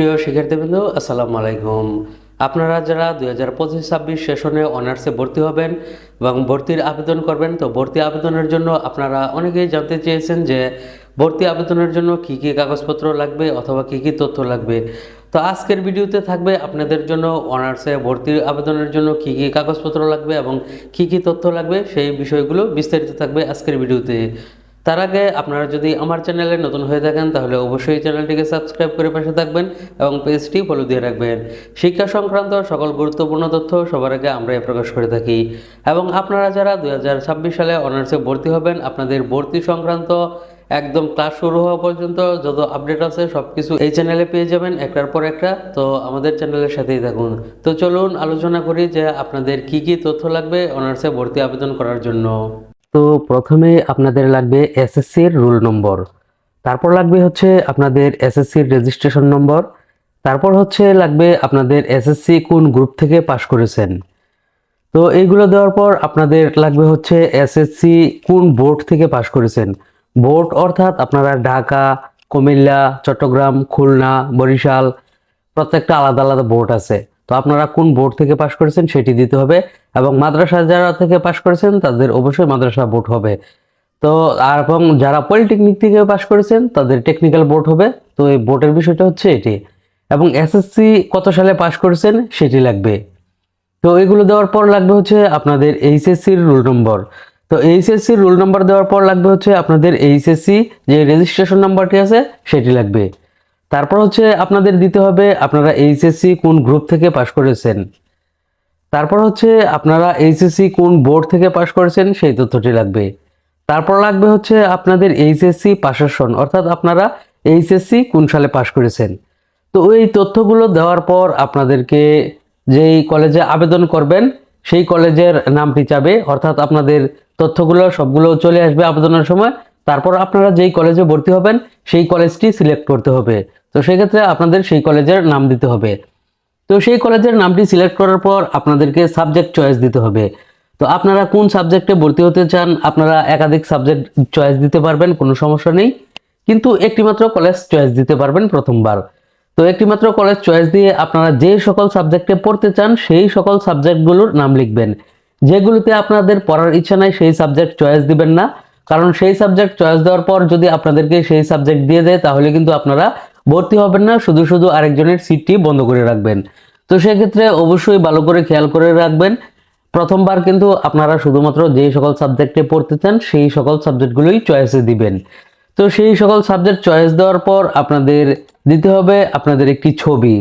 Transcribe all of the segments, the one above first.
প্রিয় শিক্ষার্থীবৃন্দ, আসসালামু আলাইকুম। আপনারা যারা দুই হাজার পঁচিশ ছাব্বিশ সেশনে অনার্সে ভর্তি হবেন এবং ভর্তির আবেদন করবেন, তো ভর্তি আবেদনের জন্য আপনারা অনেকেই জানতে চেয়েছেন যে ভর্তি আবেদনের জন্য কি কি কাগজপত্র লাগবে অথবা কি কি তথ্য লাগবে। তো আজকের ভিডিওতে থাকবে আপনাদের জন্য অনার্সে ভর্তির আবেদনের জন্য কি কি কাগজপত্র লাগবে এবং কি কি তথ্য লাগবে সেই বিষয়গুলো বিস্তারিত থাকবে আজকের ভিডিওতে। তার আগে আপনারা যদি আমার চ্যানেলে নতুন হয়ে থাকেন, তাহলে অবশ্যই চ্যানেলটিকে সাবস্ক্রাইব করে পাশে থাকবেন এবং পেজটি ফলো দিয়ে রাখবেন। শিক্ষা সংক্রান্ত সকল গুরুত্বপূর্ণ তথ্য সবার আগে আমরাই প্রকাশ করে থাকি। এবং আপনারা যারা দু হাজার ছাব্বিশ সালে অনার্সে ভর্তি হবেন, আপনাদের ভর্তি সংক্রান্ত একদম ক্লাস শুরু হওয়া পর্যন্ত যত আপডেট আছে সব কিছু এই চ্যানেলে পেয়ে যাবেন একটার পর একটা। তো আমাদের চ্যানেলের সাথেই থাকুন। তো চলুন আলোচনা করি যে আপনাদের কি কি তথ্য লাগবে অনার্সে ভর্তি আবেদন করার জন্য। তো প্রথমে আপনাদের লাগবে এসএসসির রুল নম্বর। তারপর লাগবে হচ্ছে আপনাদের এসএসসির রেজিস্ট্রেশন নম্বর। তারপর হচ্ছে লাগবে আপনাদের এসএসসি কোন গ্রুপ থেকে পাশ করেছেন। তো এইগুলো দেওয়ার পর আপনাদের লাগবে হচ্ছে এসএসসি কোন বোর্ড থেকে পাশ করেছেন। বোর্ড অর্থাৎ আপনারা ঢাকা, কুমিল্লা, চট্টগ্রাম, খুলনা, বরিশাল প্রত্যেকটা আলাদা আলাদা বোর্ড আছে। তো আপনারা কোন বোর্ড থেকে পাশ করেছেন সেটি দিতে হবে এবং মাদ্রাসা যারা থেকে পাশ করেছেন তাদের অবশ্যই মাদ্রাসা বোর্ড হবে। তো আর এবং যারা পলিটেকনিক থেকে পাশ করেছেন তাদের টেকনিক্যাল বোর্ড হবে। তো এই বোর্ডের বিষয়টা হচ্ছে এটি এবং এসএসসি কত সালে পাশ করেছেন সেটি লাগবে। তো এগুলো দেওয়ার পর লাগবে হচ্ছে আপনাদের এইচএসসির রুল নম্বর। তো এইচএসসির রুল নম্বর দেওয়ার পর লাগবে হচ্ছে আপনাদের এইচএসসি যে রেজিস্ট্রেশন নাম্বারটি আছে সেটি লাগবে। তারপর হচ্ছে আপনাদের দিতে হবে, আপনারা এইচএসসি কোন গ্রুপ থেকে পাশ করেছেন? তারপর হচ্ছে আপনারা এইচএসসি কোন বোর্ড থেকে পাশ করেছেন, সেই তথ্যটি লাগবে। তারপর লাগবে হচ্ছে আপনাদের এইচএসসি পাশের সন অর্থাৎ আপনারা এইচএসসি কোন সালে পাশ করেছেন। তো এই তথ্যগুলো দেওয়ার পর আপনাদেরকে যেই কলেজে আবেদন করবেন, সেই কলেজের নামটি চাবে, অর্থাৎ আপনাদের তথ্যগুলো সবগুলো চলে আসবে আবেদনের সময়। তারপর আপনারা যেই কলেজে ভর্তি হবেন, সেই কলেজটি সিলেক্ট করতে হবে। তো সেক্ষেত্রে আপনাদের সেই কলেজের নাম দিতে হবে। তো সেই কলেজের নামটি সিলেক্ট করার পর আপনাদেরকে সাবজেক্ট চয়েস দিতে হবে। তো আপনারা কোন সাবজেক্টে ভর্তি হতে চান, আপনারা একাধিক সাবজেক্ট চয়েস দিতে পারবেন, কোনো সমস্যা নেই। কিন্তু একটিমাত্র কলেজ চয়েস দিতে পারবেন প্রথমবার। তো একটিমাত্র কলেজ চয়েস দিয়ে আপনারা যে সকল সাবজেক্টে পড়তে চান, সেই সকল সাবজেক্টগুলোর নাম লিখবেন। যেগুলোতে আপনাদের পড়ার ইচ্ছা নাই, সেই সাবজেক্ট চয়েস দিবেন না। কারণ সেই সাবজেক্ট চয়েস দেওয়ার পর যদি আপনাদেরকে সেই সাবজেক্ট দিয়ে দেয়, তাহলে কিন্তু আপনারা ভর্তি হবেন না, শুধু শুধু আরেকজনের সিটটি বন্ধ করে রাখবেন। তো সেক্ষেত্রে অবশ্যই ভালো করে খেয়াল করে রাখবেন। প্রথমবার কিন্তু আপনারা শুধুমাত্র যে সকল সাবজেক্টে পড়তে চান সেই সকল সাবজেক্টগুলোই চয়েসে দিবেন। তো সেই সকল সাবজেক্ট চয়েস দেওয়ার পর আপনাদের দিতে হবে আপনাদের একটি ছবি,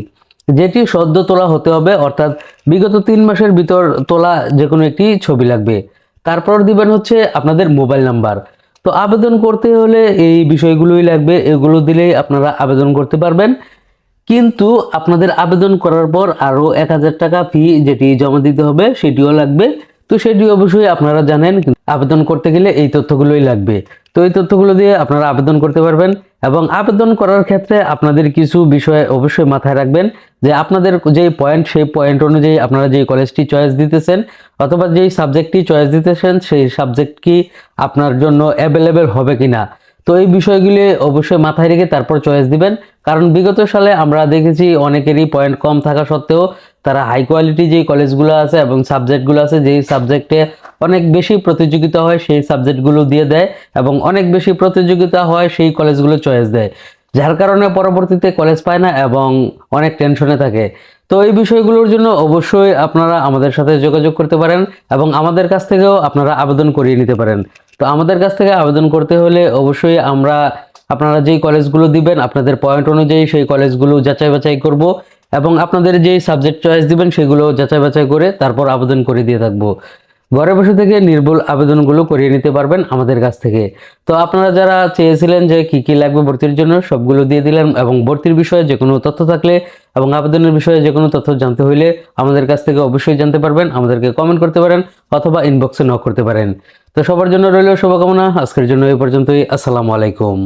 যেটি সদ্য তোলা হতে হবে, অর্থাৎ বিগত তিন মাসের ভিতর তোলা যে কোনো একটি ছবি লাগবে। তারপর দিবেন হচ্ছে আপনাদের মোবাইল নাম্বার। তো আবেদন করতে হলে এই বিষয়গুলোই লাগবে, এগুলো দিলেই আপনারা আবেদন করতে পারবেন। কিন্তু আপনাদের আবেদন করার পর আরও এক হাজার টাকা ফি যেটি জমা দিতে হবে, সেটিও লাগবে। তো সেটি অবশ্যই আপনারা জানেন আবেদন করতে গেলে এই তথ্যগুলোই লাগবে। তো এই তথ্যগুলো দিয়ে আপনারা আবেদন করতে পারবেন এবং আবেদন করার ক্ষেত্রে আপনাদের কিছু বিষয় অবশ্যই মাথায় রাখবেন যে আপনাদের যেই পয়েন্ট সেই পয়েন্ট অনুযায়ী আপনারা যেই কলেজটি চয়েস দিতেছেন অথবা যেই সাবজেক্টটি চয়েস দিতেছেন, সেই সাবজেক্ট কি আপনার জন্য অ্যাভেলেবেল হবে কিনা। তো এই বিষয়গুলি অবশ্যই মাথায় রেখে তারপর চয়েস দিবেন। কারণ বিগত সালে আমরা দেখেছি অনেকেরই পয়েন্ট কম থাকা সত্ত্বেও তারা হাই কোয়ালিটি যেই কলেজগুলো আছে এবং সাবজেক্টগুলো আছে, যেই সাবজেক্টে অনেক বেশি প্রতিযোগিতা হয়, সেই সাবজেক্টগুলো দিয়ে দেয় এবং অনেক বেশি প্রতিযোগিতা হয়, সেই কলেজগুলো চয়েস দেয়। যার কারণে পরবর্তীতে কলেজ পায় না এবং অনেক টেনশনে থাকে। তো এই বিষয়গুলোর জন্য অবশ্যই আপনারা আমাদের সাথে যোগাযোগ করতে পারেন এবং আমাদের কাছ থেকেও আপনারা আবেদন করিয়ে নিতে পারেন। তো আমাদের কাছ থেকে আবেদন করতে হলে অবশ্যই আমরা আপনারা যেই কলেজগুলো দিবেন, আপনাদের পয়েন্ট অনুযায়ী সেই কলেজগুলো যাচাই বাছাই করব। এবং আপনাদের যে সাবজেক্ট চয়েস দিবেন, সেগুলো যাচাই বাছাই করে তারপর আবেদন করে দিয়ে থাকব। ঘরে বসে থেকে নির্ভুল আবেদনগুলো করিয়ে নিতে পারবেন আমাদের কাছ থেকে। তো আপনারা যারা চেয়েছিলেন যে কি কি লাগবে ভর্তির জন্য, সবগুলো দিয়ে দিলেন এবং ভর্তির বিষয়ে যে কোনো তথ্য থাকলে এবং আবেদনের বিষয়ে যে কোনো তথ্য জানতে হইলে আমাদের কাছ থেকে অবশ্যই জানতে পারবেন, আমাদেরকে কমেন্ট করতে পারেন অথবা ইনবক্সে নক করতে পারেন। তো সবার জন্য রইল শুভকামনা, আজকের জন্য এই পর্যন্তই, আসসালামু আলাইকুম।